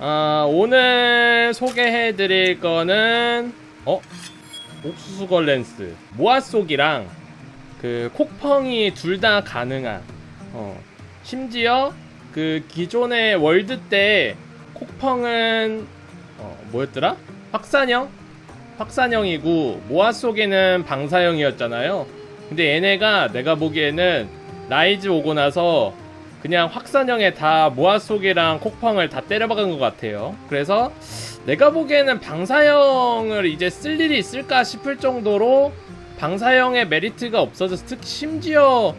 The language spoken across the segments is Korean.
아, 오늘 소개해 드릴 거는 어? 옥수수 걸 렌스 모아 속이랑 그 콕펑이 둘 다 가능한 어. 심지어 그 기존의 월드 때 콕펑은 어, 뭐였더라? 확산형? 확산형이고 모아 속에는 방사형이었잖아요. 근데 얘네가 내가 보기에는 라이즈 오고 나서 그냥 확산형에 다 모아 속이랑 콕펑을 다 때려박은 것 같아요. 그래서 내가 보기에는 방사형을 이제 쓸 일이 있을까 싶을 정도로 방사형의 메리트가 없어져서 특히 심지어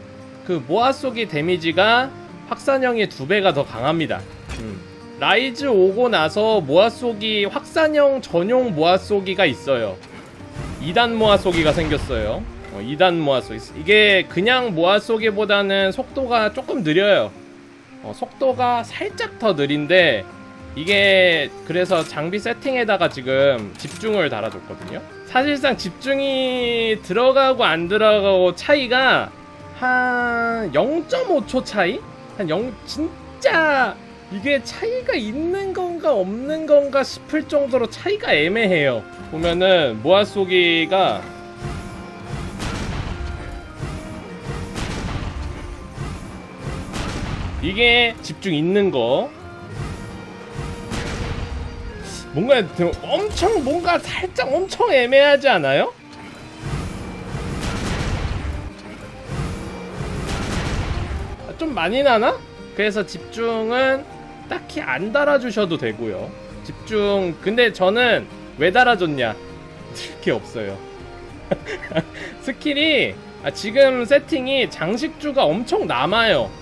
그 모아 속의 데미지가 확산형의 두 배가 더 강합니다. 음. 라이즈 오고 나서 모아 속이 확산형 전용 모아 속이가 있어요. 2단 모아 속이가 생겼어요. 어, 2단 모아 속이 이게 그냥 모아 속이보다는 속도가 조금 느려요. 어, 속도가 살짝 더 느린데 이게 그래서 장비 세팅에다가 지금 집중을 달아줬거든요. 사실상 집중이 들어가고 안 들어가고 차이가 한 0.5초 차이? 한 0, 진짜 이게 차이가 있는 건가 없는 건가 싶을 정도로 차이가 애매해요. 보면은 모아 쏘기가 이게 집중 있는 거 뭔가 좀 엄청 뭔가 살짝 엄청 애매하지 않아요? 아, 좀 많이 나나? 그래서 집중은 딱히 안 달아주셔도 되고요. 집중 근데 저는 왜 달아줬냐? 게 없어요. 스킬이 아, 지금 세팅이 장식주가 엄청 남아요.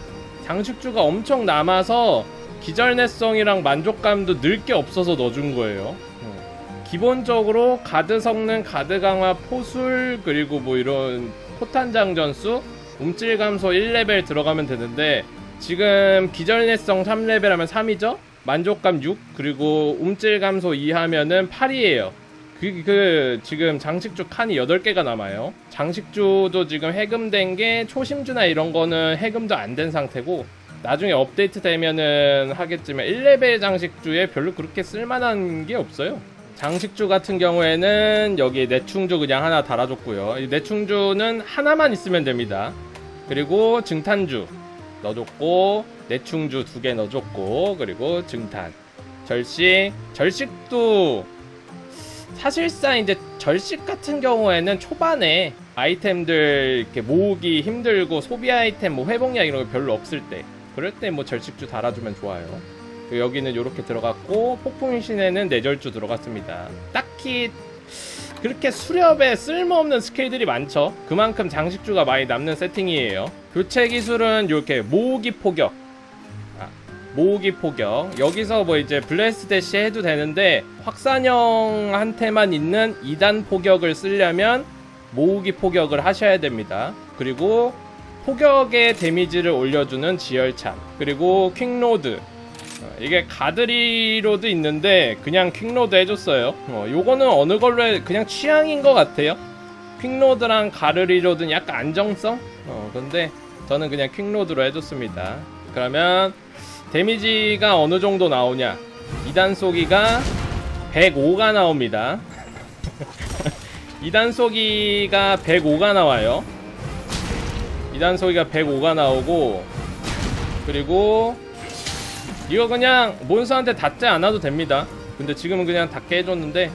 장식주가 엄청 남아서 기절내성이랑 만족감도 늘게 없어서 넣어준 거예요. 어. 기본적으로 가드 성능, 가드 강화, 포술 그리고 뭐 이런 포탄 장 전수, 움찔 감소 1레벨 들어가면 되는데 지금 기절내성 3레벨 하면 3이죠? 만족감 6 그리고 움찔 감소 2 하면은 8이에요. 그, 그 지금 장식주 칸이 8개가 남아요. 장식주도 지금 해금된 게 초심주나 이런 거는 해금도 안 된 상태고 나중에 업데이트 되면은 하겠지만 1레벨 장식주에 별로 그렇게 쓸만한 게 없어요. 장식주 같은 경우에는 여기 내충주 그냥 하나 달아줬고요. 이 내충주는 하나만 있으면 됩니다. 그리고 증탄주 넣어줬고 내충주 두 개 넣어줬고 그리고 증탄 절식 절식도 사실상 이제 절식 같은 경우에는 초반에 아이템들 이렇게 모으기 힘들고 소비 아이템 뭐 회복량 이런 거 별로 없을 때 그럴 때 뭐 절식주 달아주면 좋아요. 그리고 여기는 이렇게 들어갔고 폭풍신에는 내절주 들어갔습니다. 딱히 그렇게 수렵에 쓸모없는 스킬들이 많죠. 그만큼 장식주가 많이 남는 세팅이에요. 교체 기술은 이렇게 모으기 포격. 아, 모으기 포격. 여기서 뭐 이제 블레스 대시 해도 되는데 확산형한테만 있는 2단 포격을 쓰려면 모으기 포격을 하셔야 됩니다. 그리고 포격의 데미지를 올려주는 지열참. 그리고 퀵로드. 어, 이게 가드리로도 있는데 그냥 퀵로드 해줬어요. 어, 요거는 어느 걸로 해 그냥 취향인 것 같아요. 퀵로드랑 가르리로드는 약간 안정성. 어 근데 저는 그냥 퀵로드로 해줬습니다. 그러면 데미지가 어느 정도 나오냐? 2단 쏘기가 105가 나옵니다. 2단 쏘기가 105가 나와요. 2단 쏘기가 105가 나오고 그리고 이거 그냥 몬스한테 닿지 않아도 됩니다. 근데 지금은 그냥 닿게 해줬는데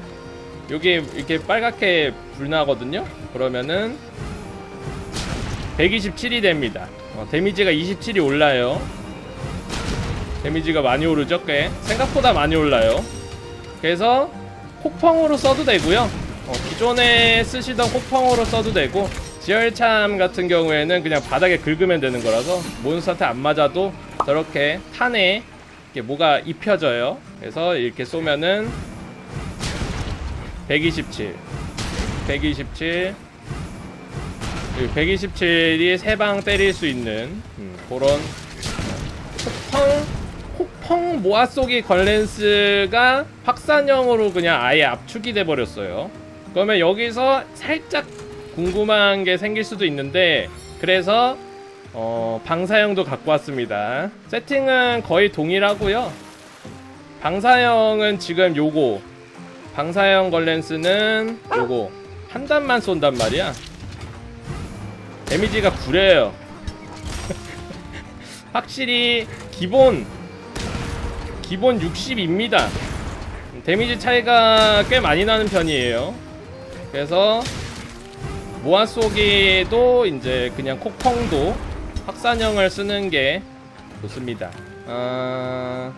여기 이렇게 빨갛게 불 나거든요. 그러면은 127이 됩니다. 어, 데미지가 27이 올라요. 데미지가 많이 오르죠, 꽤 생각보다 많이 올라요. 그래서 콕펑으로 써도 되고요. 어, 기존에 쓰시던 콕펑으로 써도 되고 지열참 같은 경우에는 그냥 바닥에 긁으면 되는 거라서 몬스터한테 안 맞아도 저렇게 탄에 이렇게 뭐가 입혀져요. 그래서 이렇게 쏘면은 127, 127, 127이 세 방 때릴 수 있는 음, 그런 폭펑 폭펑 모아 쏘기 걸렌스가 확산형으로 그냥 아예 압축이 돼 버렸어요. 그러면 여기서 살짝 궁금한 게 생길 수도 있는데 그래서 어, 방사형도 갖고 왔습니다. 세팅은 거의 동일하고요. 방사형은 지금 요거 방사형 걸렌스는 요거 한 단만 쏜단 말이야 데미지가 구려요 확실히 기본 기본 60입니다 데미지 차이가 꽤 많이 나는 편이에요 그래서 모아 쏘기도 이제 그냥 콕펑도 확산형을 쓰는 게 좋습니다 아...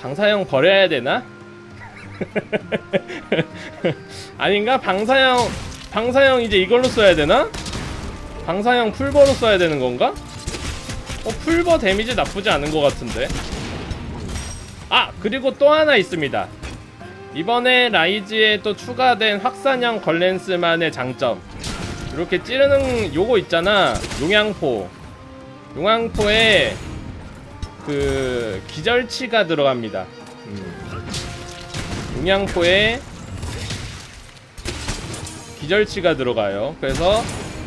방사형 버려야 되나? 아닌가? 방사형 방사형 이제 이걸로 써야 되나? 방사형 풀버로 써야 되는 건가? 어 풀버 데미지 나쁘지 않은 것 같은데 아 그리고 또 하나 있습니다. 이번에 라이즈에 또 추가된 확산형 걸렌스만의 장점. 이렇게 찌르는 요거 있잖아. 용양포. 용양포에 그 기절치가 들어갑니다. 음. 용양포에 기절치가 들어가요. 그래서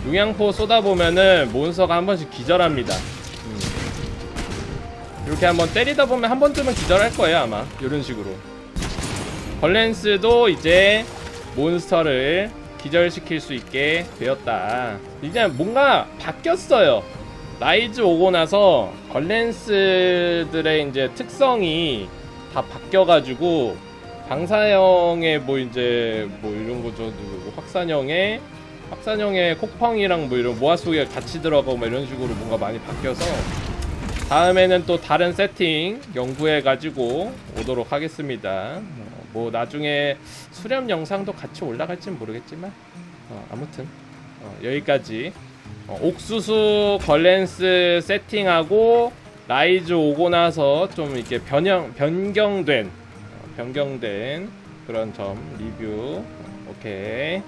용양포 쏟아보면은 몬스터가 한 번씩 기절합니다. 음. 이렇게 한번 때리다 보면 한 번쯤은 기절할 거예요 아마. 이런 식으로. 벌렌스도 이제 몬스터를 기절시킬 수 있게 되었다. 이제 뭔가 바뀌었어요. 라이즈 오고 나서 걸렌스들의 이제 특성이 다 바뀌어가지고 방사형의 뭐 이제 뭐 이런 거죠. 뭐 확산형의 확산형의 콕펑이랑 뭐 이런 모아 속에 같이 들어가고 뭐 이런 식으로 뭔가 많이 바뀌어서 다음에는 또 다른 세팅 연구해 가지고 오도록 하겠습니다. 어, 뭐 나중에 수렴 영상도 같이 올라갈진 모르겠지만 어, 아무튼 어, 여기까지. 어, 옥수수 걸렌스 세팅하고 라이즈 오고 나서 좀 이렇게 변형 변경된 어, 변경된 그런 점 리뷰. 오케이